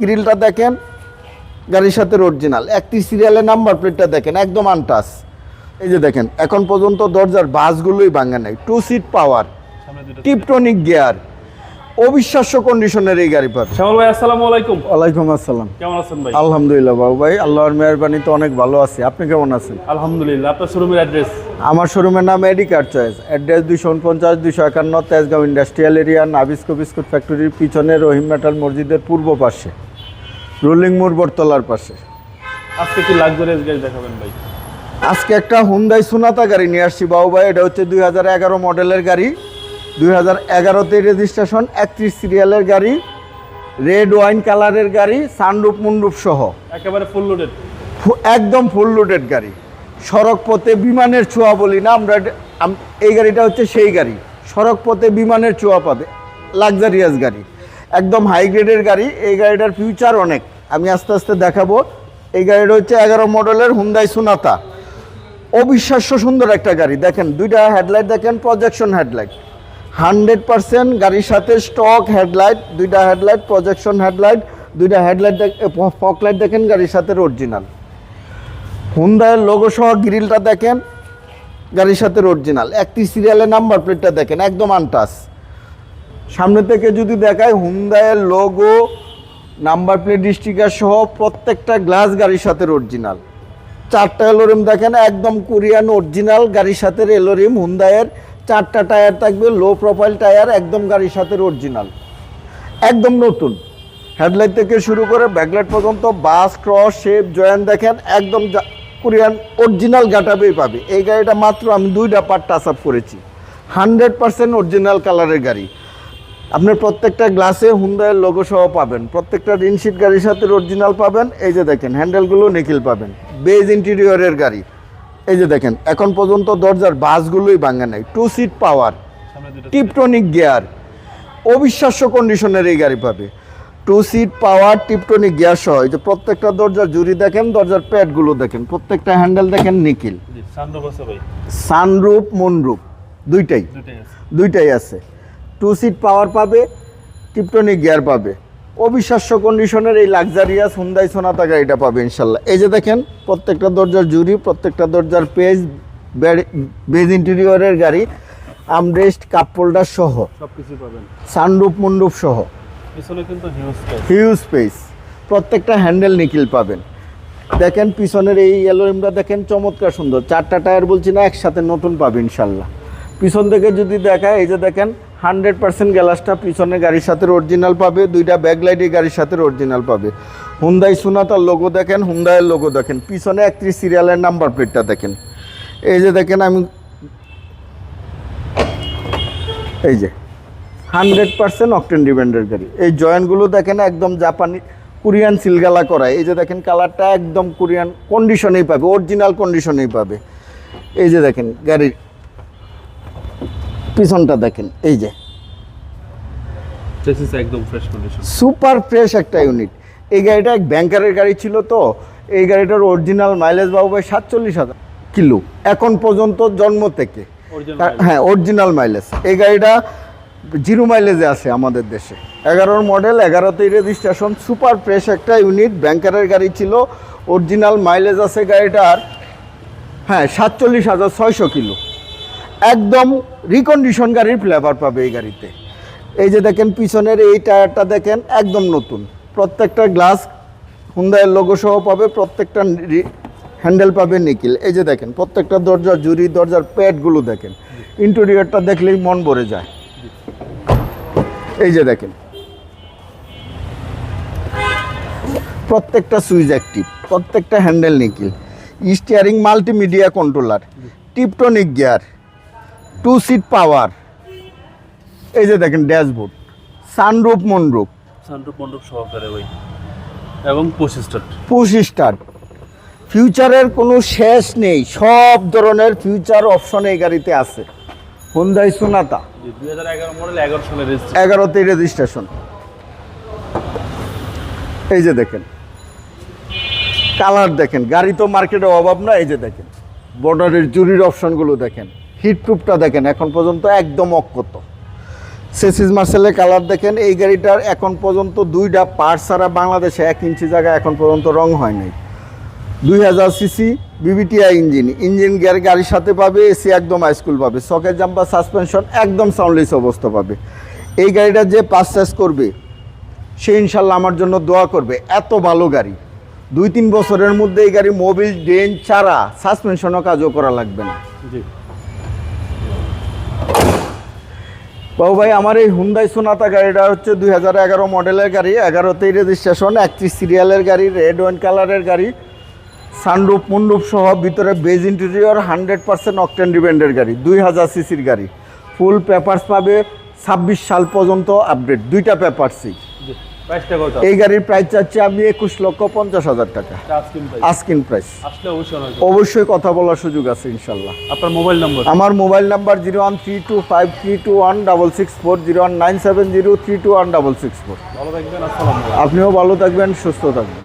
গ্রিলটা দেখেন গাড়ির সাথে অরিজিনাল একটি সিরিয়ালের নাম্বার প্লেটটা দেখেন একদম আনটাস এই যে দেখেন এখন পর্যন্ত দরজার বাসগুলোই ভাঙা নাই। Two seat power tiptronic gear অবিশ্বাস্য কন্ডিশনের এই গাড়ি পাবে। শ্যামল ভাই আসসালামু আলাইকুম। ওয়ালাইকুম আসসালাম। কেমন আছেন ভাই? আলহামদুলিল্লাহ বাবু ভাই আল্লাহর মেহরবানিতে অনেক ভালো আছি। আপনি কেমন আছেন? আলহামদুলিল্লাহ আপনার শোরুমের অ্যাড্রেস আমার শোরুমের নাম এডিকার চয়েস অ্যাড্রেস দুশো উনপঞ্চাশ দুশো একান্ন Tejgaon industrial area Nabisco biscuit ফ্যাক্টরির পিছনে রহিম মেটাল মসজিদের পূর্ব পাশে। রোলিং মোড় বটতলার পাশে। আজকে কি লাক্সারিয়াস গাড়ি দেখাবেন ভাই? আজকে একটা হুন্দাই সোনাতা গাড়ি নিয়ে আসছি বাবু ভাই এটা হচ্ছে দুই হাজার এগারো মডেলের গাড়ি। দুই হাজার এগারোতে রেজিস্ট্রেশন একত্রিশ সিরিয়ালের গাড়ি রেড ওয়াইন কালারের গাড়ি সানরূপ মুন্ডুপ সহ। একেবারে ফুল লোডেড একদম ফুল লোডেড গাড়ি। সড়ক পথে বিমানের ছোঁয়া বলি না আমরা এই গাড়িটা হচ্ছে সেই গাড়ি। সড়ক পথে বিমানের ছোঁয়া পাবে। লাক্সারিয়াস গাড়ি। একদম হাই গ্রেডের গাড়ি, এই গাড়িটার ফিউচার অনেক। আমি আস্তে আস্তে দেখাবো। এই গাড়িটা হচ্ছে এগারো মডেলের হুন্দাই সুনাতা অবিশ্বাস্য সুন্দর একটা গাড়ি। দেখেন, দুইটা হেডলাইট দেখেন প্রজেকশন হেডলাইট হান্ড্রেড পার্সেন্ট গাড়ির সাথে স্টক হেডলাইট দুইটা হেডলাইট প্রজেকশন হেডলাইট দুইটা হেডলাইট ফকলাইট দেখেন, গাড়ির সাথে অরিজিনাল হুন্দায়ের লোগো সহ গ্রিলটা দেখেন, গাড়ির সাথে অরিজিনাল একটি সিরিয়ালের নাম্বার প্লেটটা দেখেন, একদম আনটাস সামনে থেকে যদি দেখায় হুন্দায়ের লোগো নাম্বার প্লেট স্টিকার সহ প্রত্যেকটা গ্লাস গাড়ির সাথে অরিজিনাল চারটা এলোরিম দেখেন, একদম কোরিয়ান অরিজিনাল গাড়ির সাথে এলোরিম হুন্দায়ের চারটা টায়ার থাকবে লো প্রোফাইল টায়ার একদম গাড়ির সাথে অরিজিনাল একদম নতুন। হেডলাইট থেকে শুরু করে ব্যাকলাইট পর্যন্ত বাস ক্রস শেপ জয়েন দেখেন, একদম কোরিয়ান অরিজিনাল গাটাবেই পাবে। এই গাড়িটা মাত্র আমি দুইটা পার্ট টাচ আপ করেছি। হান্ড্রেড পার্সেন্ট অরিজিনাল কালারের গাড়ি। আপনার প্রত্যেকটা গ্লাসে হুন্দায়ের লোগো সহ পাবেন। প্রত্যেকটা রিনশিট গাড়ির সাথে অরিজিনাল পাবেন। এই যে দেখেন হ্যান্ডেলগুলো নিখিল পাবেন। বেজ ইন্টেরিয়রের গাড়ি। এই যে দেখেন এখন পর্যন্ত দরজার বাসগুলোই ভাঙা নাই। Two seat power tiptronic gear অবিশ্বাস্য কন্ডিশনের এই গাড়ি পাবে। Two seat power tiptronic gear সহ। এই যে প্রত্যেকটা দরজার জুরি দেখেন দরজার প্যাডগুলো দেখেন। প্রত্যেকটা হ্যান্ডেল দেখেন নিখিল। সানরূপ মনরূপ দুইটাই। দুইটাই আছে। টু সিট পাওয়ার পাবে টিপটনিক গিয়ার পাবে। অবিশ্বাস্য কন্ডিশনের এই লাক্সারিয়াস হুন্দাই সোনাতা গাড়িটা পাবে ইনশাল্লাহ। এই যে দেখেন প্রত্যেকটা দরজার জুরি প্রত্যেকটা দরজার পেজ বেজ ইন্টেরিয়রের গাড়ি আমরেস্ট কাপ হোল্ডার সহ। সব কিছু পাবেন। সানরুপ মন্ডুপ সহ। পিছনে কিন্তু হিউজ স্পেস প্রত্যেকটা হ্যান্ডেল নিকিল পাবেন। দেখেন পিছনের এই অ্যালোরিমটা দেখেন চমৎকার সুন্দর। চারটা টায়ার বলছি না একসাথে নতুন পাবে ইনশাল্লাহ। পিছন থেকে যদি দেখায় এই যে দেখেন হান্ড্রেড পার্সেন্ট গ্যালাসটা পিছনে গাড়ির সাথে অরিজিনাল পাবে, দুইটা ব্যাকলাইট এই গাড়ির সাথে অরিজিনাল পাবে। হুন্দাই সুনাতার লোগো দেখেন হুন্দাইয়ের লোগো দেখেন। পিছনে একত্রিশ সিরিয়ালের নাম্বার প্লেটটা দেখেন। এই যে দেখেন আমি এই যে, হান্ড্রেড পার্সেন্ট অকটেন ডিপেন্ডের গাড়ি। এই জয়েন্টগুলো দেখেন একদম জাপানি কোরিয়ান সিলগালা করা এই যে দেখেন কালারটা একদম কোরিয়ান কন্ডিশনেই পাবে অরিজিনাল কন্ডিশনেই পাবে। এই যে দেখেন গাড়ির পিছনটা দেখেন এই যে। একদম ফ্রেশ কন্ডিশন সুপার ফ্রেশ একটা ইউনিট এই গাড়িটা এক ব্যাংকারের গাড়ি ছিল তো এই গাড়িটার অরিজিনাল মাইলেজ বাবু ভাই সাতচল্লিশ হাজার কিলো এখন পর্যন্ত জন্ম থেকে। হ্যাঁ অরিজিনাল মাইলেজ এই গাড়িটা জিরো মাইলেজে আছে আমাদের দেশে। এগারোর মডেল এগারোতেই রেজিস্ট্রেশন সুপার ফ্রেশ একটা ইউনিট ব্যাংকারের গাড়ি ছিল অরিজিনাল মাইলেজ আছে গাড়িটার হ্যাঁ সাতচল্লিশ হাজার ছয়শো কিলো। একদম রিকন্ডিশন গাড়ির ফ্লেভার পাবে এই গাড়িতে। এই যে দেখেন পিছনের এই টায়ারটা দেখেন একদম নতুন। প্রত্যেকটা গ্লাস হুন্দায়ের লোগো সহ পাবে, প্রত্যেকটা হ্যান্ডেল পাবে নিকিল এই যে দেখেন, প্রত্যেকটা দরজার জুরি দরজার প্যাডগুলো দেখেন। ইন্টেরিয়রটা দেখলেই মন ভরে যায়। এই যে দেখেন। প্রত্যেকটা সুইচ অ্যাক্টিভ প্রত্যেকটা handle nickel steering multimedia controller tiptronic gear two seat power এই যে দেখেন ড্যাশবোর্ড সানরূপ মনরূপ সানরুফ মন্ডপ সহকারে ভাই এবং পঁচিশ স্টার্ট পুশ স্টার ফিউচারের কোনো শেষ নেই। সব ধরনের ফিউচার অপশন এই গাড়িতে আছে। হুন্দাই সোনাতা জি দুই হাজার এগারো মডেল এগারো সালের রেজিস্ট্রেশন এগারোতেই রেজিস্ট্রেশন এই যে দেখেন। কালার দেখেন। গাড়ি তো মার্কেটে অভাব না এই যে দেখেন। বর্ডারের জুরির অপশনগুলো দেখেন। হিটপ্রুফটা দেখেন, এখন পর্যন্ত একদম অক্ষত। সেসিস মার্সেলের কালার দেখেন, এই গাড়িটার এখন পর্যন্ত দুইটা পার্ট ছাড়া বাংলাদেশে এক ইঞ্চি জায়গা এখন পর্যন্ত রং হয় নাই। দুই হাজার সিসি বিবিটিআই ইঞ্জিন ইঞ্জিন গিয়ার গাড়ির সাথে পাবে এসি একদম হাইস্কুল পাবে সকেট জাম্পার সাসপেনশন একদম সাউন্ডলেস অবস্থা পাবে। এই গাড়িটা যে পারচেস করবে, সে ইনশাল্লাহ আমার জন্য দোয়া করবে, এত ভালো গাড়ি। দুই তিন বছরের মধ্যে এই গাড়ি মোবিল ড্রেন ছাড়া সাসপেনশনও কাজও করা লাগবে না। জি। বাবু ভাই, আমার এই হুন্দাই সোনাতা গাড়িটা হচ্ছে দুই হাজার এগারো মডেলের গাড়ি এগারোতেই রেজিস্ট্রেশন একত্রিশ সিরিয়ালের গাড়ি রেড ওয়াইন কালারের গাড়ি সানরুপ মুন্ডুপ সহ ভিতরে beige interior hundred percent octane ডিপেন্ডের গাড়ি, দুই হাজার সিসির গাড়ি। ফুল পেপার্স পাবে, ছাব্বিশ সাল পর্যন্ত আপডেট দুইটা পেপারসই এই গাড়ির প্রাইস চাচ্ছি আমি একুশ লক্ষ পঞ্চাশ হাজার টাকা। আস্কিন প্রাইস অবশ্যই কথা বলার সুযোগ আছে ইনশাল্লাহ। আপনার মোবাইল নম্বর আমার mobile number zero one three two five three two one double six four zero one nine seven zero three two one double six four. ভালো থাকবেন আপনিও ভালো থাকবেন সুস্থ থাকবেন।